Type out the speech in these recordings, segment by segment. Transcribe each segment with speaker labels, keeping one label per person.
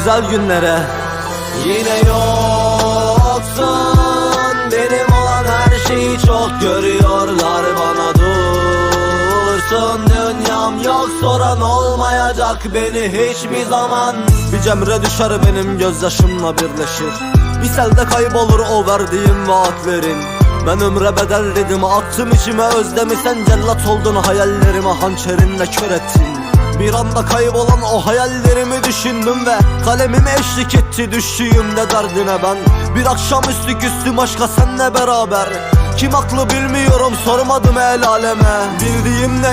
Speaker 1: Güzel günlere. Yine yoksun. Benim olan her şeyi çok görüyorlar Yok soran olmayacak beni hiçbir zaman. Bir cemre düşer benim gözyaşımla birleşir. Bir selde kaybolur o verdiğim vaatlerin ben ömre bedel dedim attım içime özlemi. Sen cellat oldun hayallerimi hançerinle kör ettin. Bir anda kaybolan o hayallerimi düşündüm ve Kalemim eşlik etti. Düştüğümde derdine ben? Bir akşamüstü küstüm aşka senle beraber. Kim haklı bilmiyorum sormadım el aleme. Bildiğimle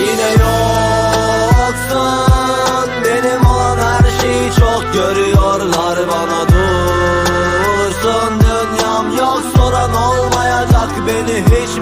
Speaker 1: Yine yoksun. Benim olan her şeyi çok görüyorlar bana. Dursun. Dünyam yok. Soran olmayacak beni hiçbir